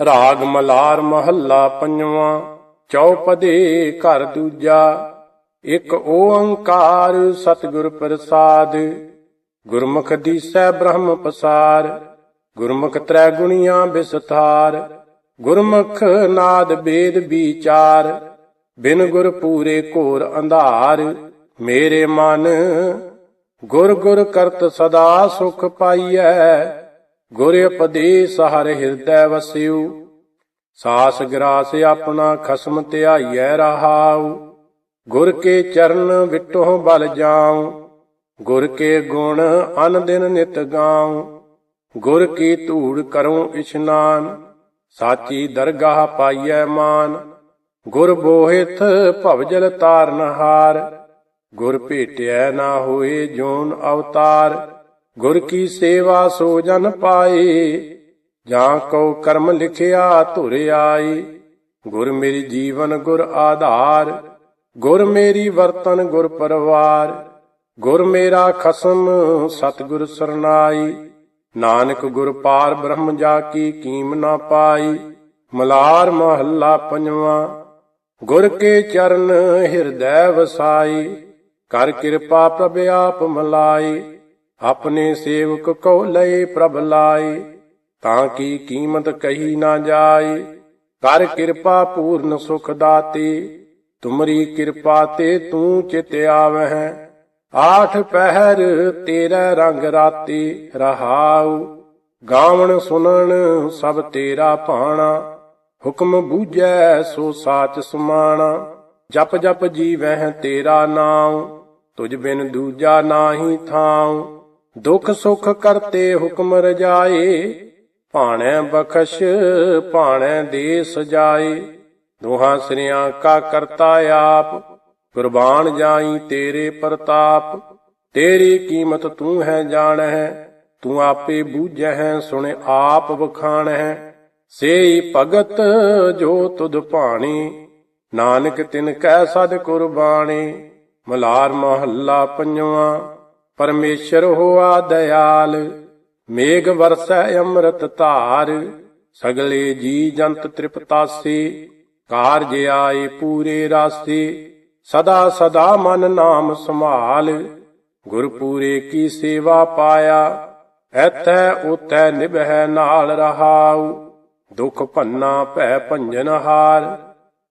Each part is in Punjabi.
ਰਾਗ ਮਲਾਰ ਮਹੱਲਾ ਪੰਜਵਾਂ, ਚੌਪਦੇ ਘਰ ਦੂਜਾ, ਇੱਕ ਓੰਕਾਰ ਸਤਿਗੁਰ ਪ੍ਰਸਾਦ। ਗੁਰਮੁਖ ਦੀਸੈ ਬ੍ਰਹਮ ਪਸਾਰ, ਗੁਰਮੁਖ ਤ੍ਰੈ ਗੁਣੀਆਂ ਵਿਸਥਾਰ। ਗੁਰਮੁਖ ਨਾਦ ਬੇਦ ਵਿਚਾਰ, ਬਿਨ ਗੁਰ ਪੂਰੇ ਘੋਰ ਅੰਧਾਰ। ਮੇਰੇ ਮਨ ਗੁਰ ਗੁਰ ਕਰਤ ਸਦਾ ਸੁਖ ਪਾਈਐ ਗੁਰ ਉਪਦੇਸ ਹਰ ਹਿਰਦੈ ਵਸਿਉ, ਸਾਸ ਗਰਾਸ ਆਪਣਾ ਖਸਮ ਧਿਆਈਐ ਰਹਾਉ। ਗੁਰ ਕੇ ਚਰਨ ਵਿਟੋ ਬਲ ਜਾਉ, ਗੁਰ ਕੇ ਗੁਣ ਅਨ ਦਿਨ ਨਿਤ ਗਾਉ। ਗੁਰ ਕੀ ਧੂੜ ਕਰਉ ਇਸ਼ਨਾਨ, ਸਾਚੀ ਦਰਗਾਹ ਪਾਈਐ ਮਾਨ। ਗੁਰ ਬੋਹਿਥ ਭਵਜਲ ਤਾਰਨ ਹਾਰ, ਗੁਰ ਭੇਟਿਐ ਨਾ ਹੋਏ ਜੋਨ ਅਵਤਾਰ। ਗੁਰ ਕੀ ਸੇਵਾ ਸੋ ਜਨ ਪਾਏ, ਜਾਂ ਕਉ ਕਰਮ ਲਿਖਿਆ ਧੁਰ ਆਈ ਗੁਰ ਮੇਰੀ ਜੀਵਨ ਗੁਰ ਆਧਾਰ, ਗੁਰ ਮੇਰੀ ਵਰਤਨ ਗੁਰ ਪਰਵਾਰ। ਗੁਰ ਮੇਰਾ ਖਸਮ ਸਤਿਗੁਰ ਸਰਨਾਈ। ਨਾਨਕ ਗੁਰ ਪਾਰ ਬ੍ਰਹਮ ਜਾ ਕੀ ਕੀਮ ਨਾ ਪਾਈ। ਮਲਾਰ ਮਹੱਲਾ ਪੰਜਵਾਂ, ਗੁਰ ਕੇ ਚਰਨ ਹਿਰਦੈ ਵਸਾਈ। ਕਰ ਕਿਰਪਾ ਪ੍ਰਭ ਆਪ ਮਲਾਈ। ਆਪਣੇ ਸੇਵਕ ਕੋ ਲਏ ਪ੍ਰਭ ਲਾਈ ਤਾਂ ਕੀ ਕੀਮਤ ਕਹੀ ਨਾ ਜਾਏ। ਕਰ ਕਿਰਪਾ ਪੂਰਨ ਸੁਖ ਦਾਤੇ, ਤੁਮਰੀ ਕਿਰਪਾ ਤੇ ਤੂੰ ਚਿਤ ਆਵਹਿ। ਆਠ ਪਹਿਰ ਤੇਰਾ ਰੰਗ ਰਾਤੀ ਰਹਾਉ, ਗਾਵਣ ਸੁਣਨ ਸਭ ਤੇਰਾ ਭਾਣਾ। ਹੁਕਮ ਬੂਝੈ ਸੋ ਸਾਚ ਸਮਾਣਾ, ਜਪ ਜਪ ਜੀਵਹਿ ਤੇਰਾ ਨਾਮ ਤੁਝ ਬਿਨ ਦੂਜਾ ਨਾਹੀ ਥਾਉ। ਦੁਖ ਸੁਖ ਕਰਤੇ ਹੁਕਮ ਰਜਾਏ, ਭਾਣੈ ਬਖਸ਼, ਭਾਣੈ ਦੇ ਸਜਾਏ ਦੋਹਾਂ ਸ੍ਰਿਆਂ ਕਾ ਕਰਤਾ ਆਪ, ਕੁਰਬਾਨ ਜਾਈ ਤੇਰੇ ਪ੍ਰਤਾਪ। ਤੇਰੀ ਕੀਮਤ ਤੂੰ ਹੈ ਜਾਣਹਿ ਤੂੰ ਆਪੇ ਬੂਝਹਿ ਸੁਣ ਆਪ ਵਖਾਣਹਿ ਸੇਈ ਭਗਤ ਜੋ ਤੁਧ ਭਾਣੀ, ਨਾਨਕ ਤਿਨ ਕੈ ਸਦ ਕੁਰਬਾਨੀ ਮਲਾਰ ਮਹੱਲਾ ਪੰਜਵਾਂ ਪਰਮੇਸ਼ਰ ਹੋਆ ਦਇਆਲ, ਮੇਘ ਵਰਸੈ ਅੰਮ੍ਰਿਤ ਧਾਰ, ਸਗਲੇ ਜੀ ਜੰਤ ਤ੍ਰਿਪਤਾਸੀ, ਕਾਰਜ ਆਏ ਪੂਰੇ ਰਾਸੀ, ਸਦਾ ਸਦਾ ਮਨ ਨਾਮ ਸੰਭਾਲ, ਗੁਰਪੂਰੇ ਕੀ ਸੇਵਾ ਪਾਇਆ, ਐਥੈ ਉਤੈ ਨਿਭੈ ਨਾਲ ਰਹਾਉ, ਦੁਖ ਭੰਨਾ ਭੈ ਭੰਜਨ ਹਾਰ,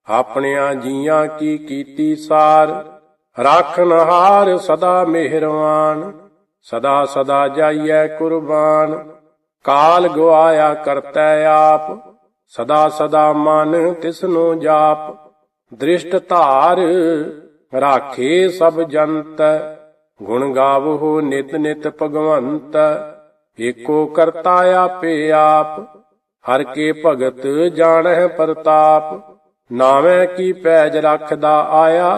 ਆਪਣਿਆਂ ਜੀਆਂ ਕੀ ਕੀਤੀ ਸਾਰ ਰਾਖਨ ਹਾਰ ਸਦਾ ਮਿਹਰਵਾਨ, ਸਦਾ ਸਦਾ ਜਾਈਐ ਕੁਰਬਾਨ। ਕਾਲ ਗਵਾਇਆ ਕਰਤੈ ਆਪ, ਸਦਾ ਸਦਾ ਮਨ ਤਿਸਨੂੰ ਜਾਪ। ਦ੍ਰਿਸ਼ਟ ਧਾਰ ਰਾਖੇ ਸਭ ਜੰਤ, ਗੁਣ ਗਾਵੋ ਨਿਤ ਨਿਤ ਭਗਵੰਤ। ਏਕੋ ਕਰਤਾ ਆਪੇ ਆਪ, ਹਰ ਕੇ ਭਗਤ ਜਾਣਹਿ ਪ੍ਰਤਾਪ। ਨਾਵੇਂ ਕੀ ਪੈਜ ਰੱਖਦਾ ਆਇਆ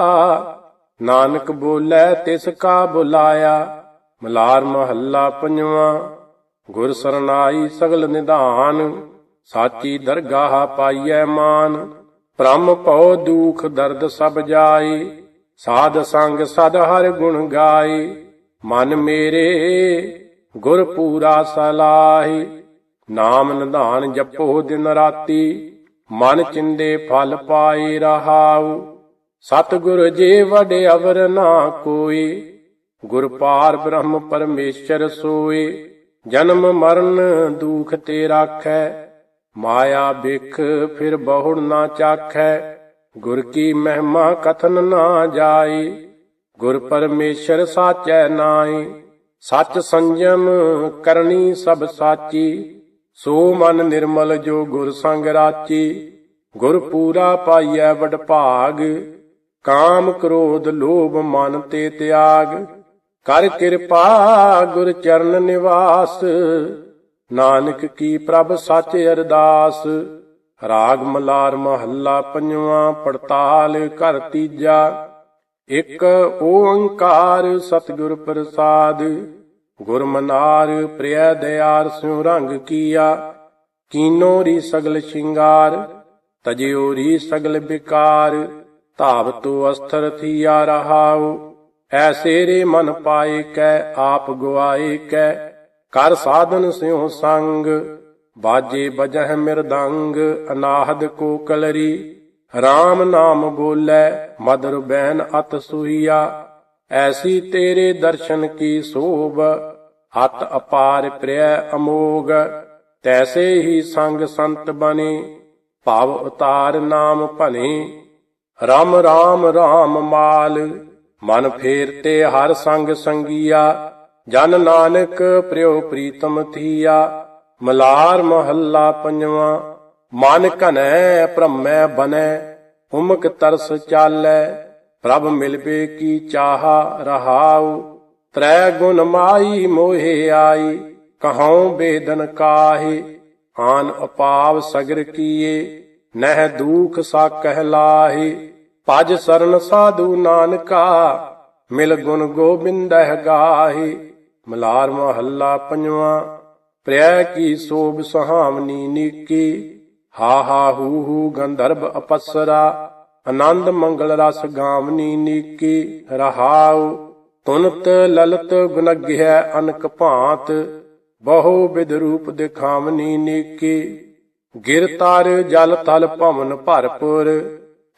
ਨਾਨਕ ਬੋਲੇ ਤਿਸ ਕਾ ਬੁਲਾਇਆ, ਮਲਾਰ ਮਹੱਲਾ ਪੰਜਵਾਂ। ਗੁਰ ਸਰਨਾਈ ਸਗਲ ਨਿਧਾਨ, ਸਾਚੀ ਦਰਗਾਹ ਪਾਈਐ ਮਾਨ। ਭ੍ਰਮ ਭਉ ਦੁਖ ਦਰਦ ਸਭ ਜਾਏ, ਸਾਧ ਸੰਗ ਸਦ ਹਰ ਗੁਣ ਗਾਏ। ਮਨ ਮੇਰੇ ਗੁਰ ਪੂਰਾ ਸਲਾਹੀ, ਨਾਮ ਨਿਧਾਨ ਜਪੋ ਦਿਨ ਰਾਤੀ, ਮਨ ਚਿੰਦੇ ਫਲ ਪਾਏ ਰਹਾਉ। ਸਤਿਗੁਰ ਜੇ ਵਡ ਅਵਰ ਨਾ ਕੋਈ ਗੁਰ ਪਾਰ ਬ੍ਰਹਮ ਪਰਮੇਸ਼ਰ ਸੋਏ। ਜਨਮ ਮਰਨ ਦੁਖ ਤੇ ਰਾਖੈ, ਮਾਇਆ ਬਿਖ ਫਿਰ ਬਹੁੜ ਨਾ ਚਾਖੈ। ਗੁਰ ਕੀ ਮਹਿਮਾ ਕਥਨ ਨਾ ਜਾਈ ਗੁਰ ਪਰਮੇਸ਼ਰ ਸਾਚੈ ਨਾਈ ਸੱਚ ਸੰਜਮ ਕਰਨੀ ਸਭ ਸਾਚੀ, ਸੋ ਮਨ ਨਿਰਮਲ ਜੋ ਗੁਰ ਸੰਗ ਰਾਚੀ। ਗੁਰ ਪੂਰਾ ਪਾਈਐ ਵਡ ਭਾਗ ਕਾਮ ਕ੍ਰੋਧ ਲੋਭ ਮਨ ਤੇ ਤਿਆਗ, ਕਰ ਕਿਰਪਾ ਗੁਰ ਚਰਨ ਨਿਵਾਸ। ਨਾਨਕ ਕੀ ਪ੍ਰਭ ਸੱਚ ਅਰਦਾਸ, ਰਾਗ ਮਲਾਰ ਮਹੱਲਾ ਪੰਜਵਾਂ ਪੜਤਾਲ ਘਰ ਤੀਜਾ। ਇਕ ਓੰਕਾਰ ਸਤਿਗੁਰ ਪ੍ਰਸਾਦ, ਗੁਰਮਨਾਰ ਮਨਾਰ ਪ੍ਰਿਆ ਦਿਆਰ ਸਿਉ ਰੰਗ ਕੀਆ। ਕੀਨੋ ਰੀ ਸਗਲ ਸ਼ਿੰਗਾਰ, ਤਜਿਓ ਰੀ ਸਗਲ ਬਿਕਾਰ ਧਾਵਤੋ ਅਸਥਰ ਥੀਆ ਰਹਾਉ ਐਸੇ ਰੇ ਮਨ ਪਾਏ ਕੈ, ਆਪ ਗਵਾਏ ਕੈ। ਕਰ ਸਾਧਨ ਸਿਉ ਸੰਗ, ਬਾਜੇ ਬਜਹ ਮਿਰਦੰਗ ਅਨਾਹਦ ਕੋ ਕਲਰੀ RAM ਨਾਮ ਬੋਲੇ, ਮਦਰ ਬੈਨ ਅਤ ਸੁਹੀਆ। ਐਸੀ ਤੇਰੇ ਦਰਸ਼ਨ ਕੀ ਸੋਭ, ਅਤ ਅਪਾਰ ਪ੍ਰਿਯ ਅਮੋਗ। ਤੈਸੇ ਹੀ ਸੰਗ ਸੰਤ ਬਣੇ, ਭਾਵ ਉਤਾਰ ਨਾਮ ਭਨੇ ਰਾਮ ਰਾਮ ਰਾਮ ਮਾਲ, ਮਨ ਫੇਰ ਤੇ ਹਰ ਸੰਗ ਸੰਗੀਆ, ਜਨ ਨਾਨਕ ਪ੍ਰਿਉ ਪ੍ਰੀਤਮ ਥੀਆ, ਮਲਾਰ ਮਹੱਲਾ ਪੰਜਵਾਂ, ਮਨ ਘਨੈ ਭ੍ਰਮੈ ਬਨੈ ਉਮਕ ਤਰਸ ਚਾਲੈ, ਪ੍ਰਭ ਮਿਲਵੇ ਕੀ ਚਾਹਾ ਰਹਾਉ, ਤ੍ਰੈ ਗੁਣ ਮਾਈ ਮੋਹਿ ਆਈ, ਕਹਉ ਬੇਦਨ ਕਾਹੇ, ਆਨ ਅਪਾਵ ਸਗਰ ਕੀਏ ਨਹਿ ਦੂਖ ਸਾ ਕਹਿਲਾਹੇ ਭਜ ਸਰਨ ਸਾਧੂ ਨਾਨਕਾ, ਮਿਲ ਗੁਣ ਗੋਬਿੰਦਹਿ ਗਾਹੇ। ਮਲਾਰ ਮਹੱਲਾ ਪੰਜਵਾਂ, ਪ੍ਰਿਆ ਕੀ ਸੋਭ ਸੁਹਾਵਨੀ ਨੀਕੀ। ਹਾ ਹਾ ਹੂ ਹੂ ਗੰਧਰਬ ਅਪਸਰਾ, ਆਨੰਦ ਮੰਗਲ ਰਸ ਗਾਵਨੀ ਨੀਕੀ। ਰਹਾਉ, ਤੁਨਤ ਲਲਤ ਗੁਨਗਿਆ ਅਨਕ ਭਾਂਤ, ਬਹੁ ਵਿਦ ਰੂਪ ਦਿਖਾਵਨੀ ਨੀਕੀ। ਗਿਰ ਤਰ ਜਲ ਤਲ ਭਵਨ ਭਰਪੁਰ,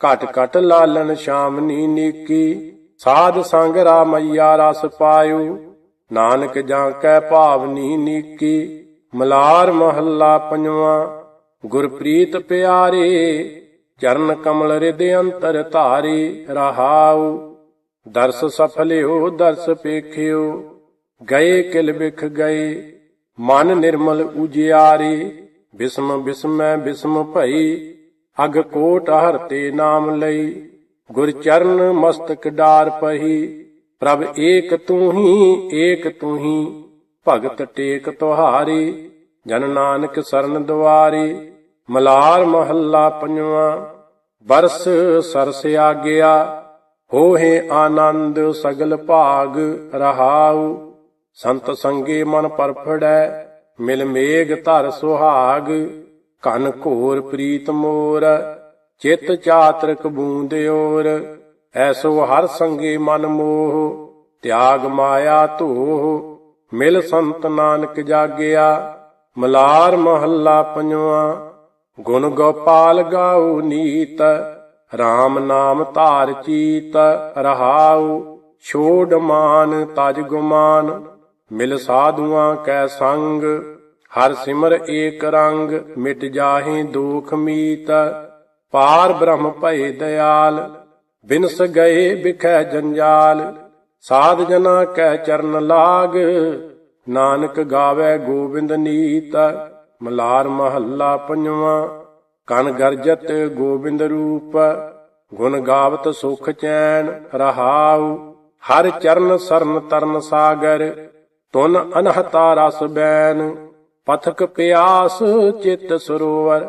ਘਟ ਘਟ ਲਾਲਨ ਸ਼ਾਮਨੀ ਨੀਕੀ। ਸਾਧ ਸੰਗ ਰਾਮਈਆ ਰਸ ਪਾਇਓ, ਨਾਨਕ ਜਾਂ ਕੈ ਭਾਵਨੀ ਨੀਕੀ। ਮਲਾਰ ਮਹੱਲਾ ਪੰਜਵਾਂ, ਗੁਰਪ੍ਰੀਤ ਪਿਆਰੇ, ਚਰਨ ਕਮਲ ਰਿਦ ਅੰਤਰ ਧਾਰੀ ਰਹਾਉ। ਦਰਸ ਸਫਲਿਓ, ਦਰਸ ਪੇਖਿਓ, ਗਏ ਕਿਲ ਵਿਖ ਗਏ, ਮਨ ਨਿਰਮਲ ਉਜਿਆਰੇ। ਬਿਸਮ ਬਿਸਮੈ ਬਿਸਮ ਭਈ, ਅਗ ਕੋਟ ਹਰਤੇ ਨਾਮ ਲਈ, ਗੁਰ ਚਰਨ ਮਸਤਕ ਡਾਰ ਪਹੀ, ਪ੍ਰਭ ਏਕ ਤੂੰ ਹੀ, ਏਕ ਤੂੰ ਹੀ, ਭਗਤ ਟੇਕ ਤੁਹਾਰੀ, ਜਨ ਨਾਨਕ ਸਰਨ ਦੁਆਰੀ ਮਲਾਰ ਮਹੱਲਾ ਪੰਜਵਾਂ, ਬਰਸ ਸਰਸ ਆਗਿਆ ਹੋਏ ਆਨੰਦ ਸਗਲ ਭਾਗ ਰਹਾਉ, ਸੰਤ ਸੰਗੇ ਮਨ ਪਰਫੜੈ ਮਿਲ ਮੇਗ ਧਰ ਸੁਹਾਗ ਕਨ ਘੋਰ ਪ੍ਰੀਤ ਮੋਰ, ਚਿਤ ਚਾਤਰਕ ਬੂੰਦਿਓਰ ਐਸੋ ਹਰ ਸੰਗੇ ਮਨ ਮੋਹ, ਤਿਆਗ ਮਾਇਆ ਧੋਹ, ਮਿਲ ਸੰਤ ਨਾਨਕ ਜਾਗਿਆ, ਮਲਾਰ ਮਹੱਲਾ ਪੰਜਵਾਂ, ਗੁਣ ਗੋਪਾਲ ਗਾਉ ਨੀਤ RAM ਨਾਮ ਧਾਰ ਚੀਤ, ਰਹਾਉ, ਛੋੜ ਮਾਨ ਤਜ ਗੁਮਾਨ। ਮਿਲ ਸਾਧੂਆਂ ਕੈ ਸੰਗ, ਹਰ ਸਿਮਰ ਏਕ ਰੰਗ, ਮਿਟ ਜਾਹੇ ਦੁਖ ਮੀਤ, ਪਾਰ ਬ੍ਰਹਮ ਭਏ ਦਇਆਲ ਬਿਨਸ ਗਏ ਬਿਖੈ ਜੰਜਾਲ, ਸਾਧ ਜਨਾ ਕੈ ਚਰਨ ਲਾਗ, ਨਾਨਕ ਗਾਵੇ ਗੋਬਿੰਦ ਨੀਤ, ਮਲਾਰ ਮਹੱਲਾ ਪੰਜਵਾਂ, ਕਨ ਗਰਜਤ ਗੋਬਿੰਦ ਰੂਪ, ਗੁਣ ਗਾਵਤ ਸੁਖ ਚੈਨ ਰਹਾਉ, ਹਰ ਚਰਨ ਸਰਨ ਤਰਨ ਸਾਗਰ ਤੁਨ ਅਨਹਤਾ ਰਸ ਬੈਨ ਪਥਕ ਪਿਆਸ ਚਿਤ ਸਰੋਵਰ,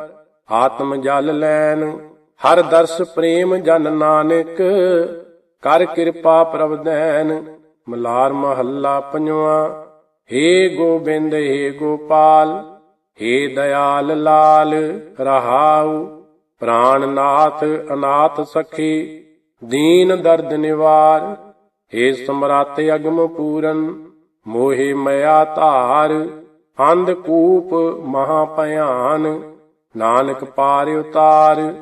ਆਤਮ ਜਲ ਲੈਨ, ਹਰ ਦਰਸ ਪ੍ਰੇਮ ਜਨ ਨਾਨਕ, ਕਰ ਕਿਰਪਾ ਪ੍ਰਭਦੈਨ ਮਲਾਰ ਮਹੱਲਾ ਪੰਜਵਾਂ, ਹੇ ਗੋਬਿੰਦ, ਹੇ ਗੋਪਾਲ, ਹੇ ਦਇਆਲ ਲਾਲ, ਰਹਾਉ ਪ੍ਰਾਨਨਾਥ ਅਨਾਥ ਸਖੀ, ਦੀਨ ਦਰਦ ਨਿਵਾਰ, ਹੇ ਸਮਰਾਤ ਅਗਮ ਪੂਰਨ ਮੋਹਿ ਮਇਆ ਧਾਰ, ਅੰਧ ਕੂਪ ਮਹਾ ਭਿਆਨ। ਨਾਨਕ ਪਾਰ ਉਤਾਰ,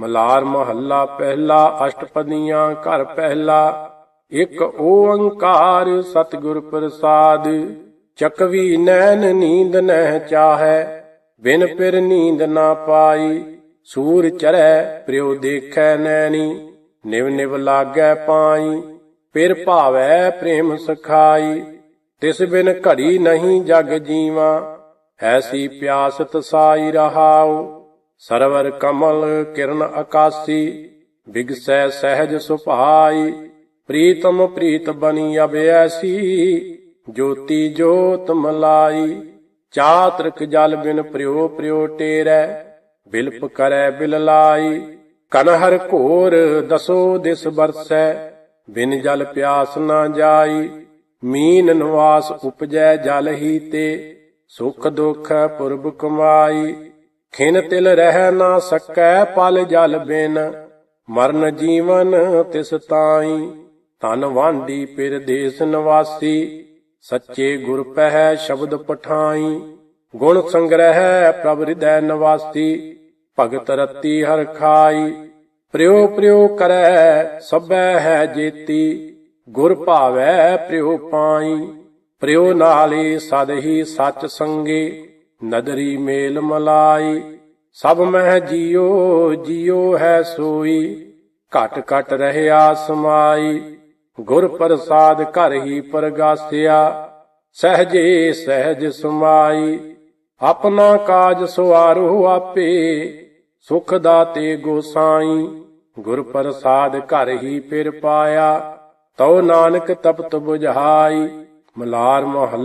ਮਲਾਰ ਮਹੱਲਾ ਪਹਿਲਾ, ਅਸ਼ਟਪਦੀਆਂ ਘਰ ਪਹਿਲਾ। ਇਕ ਓੰਕਾਰ ਸਤਿਗੁਰ ਪ੍ਰਸਾਦ, ਚਕਵੀ ਨੈਣ ਨੀਂਦ ਨਹਿ ਚਾਹੈ, ਬਿਨ ਪਿਰ ਨੀਂਦ ਨਾ ਪਾਈ। ਸੂਰ ਚਰੈ ਪ੍ਰਿਉ ਦੇਖੈ ਨੈਣੀ, ਨਿਵ ਨਿਵ ਲਾਗੈ ਪਾਈ। ਪਿਰ ਭਾਵੈ ਪ੍ਰੇਮ ਸਖਾਈ। ਤਿਸ ਬਿਨ ਘੜੀ ਨਹੀਂ ਜਗ ਜੀਵਾ ਐਸੀ ਪਿਆਸ ਤਸਾਈ ਰਹਾਉ, ਸਰਵਰ ਕਮਲ ਕਿਰਨ ਆਕਾਸੀ ਬਿਗਸੈ ਸਹਿਜ ਸੁਭਾਈ, ਪ੍ਰੀਤਮ ਪ੍ਰੀਤ ਬਣੀ ਅਬ ਐਸੀ ਜੋਤੀ ਜੋਤ ਮਲਾਈ, ਚਾਤ੍ਰਿਕ ਜਲ ਬਿਨ ਪ੍ਰਿਓ ਪ੍ਰਿਓ ਟੇਰੈ, ਬਿਲਪ ਕਰੈ ਬਿਲ ਲਾਈ, ਕਨਹਰ ਘੋਰ ਦਸੋ ਦਿਸ ਬਰਸੈ ਬਿਨ ਜਲ ਪਿਆਸ ਨਾ ਜਾਈ ਮੀਨ ਨਿਵਾਸ ਉਪਜੈ ਜਲ ਹੀ ਤੇ, ਸੁਖ ਦੁਖ ਪੁਰਬ ਕਮਾਈ। ਖਿਨ ਤਿਲ ਰਹਿ ਨਾ ਸਕੈ ਪਲ ਜਲ ਬਿਨ, ਮਰਨ ਜੀਵਨ ਤਿਸ ਤਾਈ। ਤਨ ਵਾਂਡੀ ਪਿਰ ਦੇਸ ਨਿਵਾਸੀ, ਸੱਚੇ ਗੁਰ ਪਹਿ ਸ਼ਬਦ ਪਠਾਈ। ਗੁਣ ਸੰਗ੍ਰਹਿ ਪ੍ਰਭ ਹਿਰਦੈ ਨਿਵਾਸੀ, ਭਗਤ ਰਤੀ ਹਰ ਖਾਈ। ਪ੍ਰਿਉ ਪ੍ਰਿਉ ਕਰੈ ਸਭੈ ਹੈ ਜੇਤੀ। ਗੁਰ ਭਾਵੈ ਪ੍ਰਿਉ ਪਾਈ, ਪ੍ਰਿਉ ਨਾਲੇ ਸਦ ਹੀ ਸੱਚ ਸੰਗੇ, ਨਦਰੀ ਮੇਲ ਮਲਾਈ। ਸਭ ਮਹਿ ਜੀਉ ਜੀਉ ਹੈ ਸੋਈ, ਘਟ ਘਟ ਰਹਿਆ ਸਮਾਈ ਗੁਰ ਪ੍ਰਸਾਦ ਘਰ ਹੀ ਪਰਗਾਸਿਆ, ਸਹਜੇ ਸਹਿਜ ਸਮਾਈ। ਆਪਣਾ ਕਾਜ ਸੁਆਰੋ ਆਪੇ, ਸੁਖ ਦਾਤੇ ਗੋਸਾਈ ਗੁਰ ਪ੍ਰਸਾਦ ਘਰ ਹੀ ਫਿਰ ਪਾਇਆ ਤਉ ਨਾਨਕ ਤਪਤ 부ਝਾਈ ਮਲਾਰ ਮਹੱਲਾ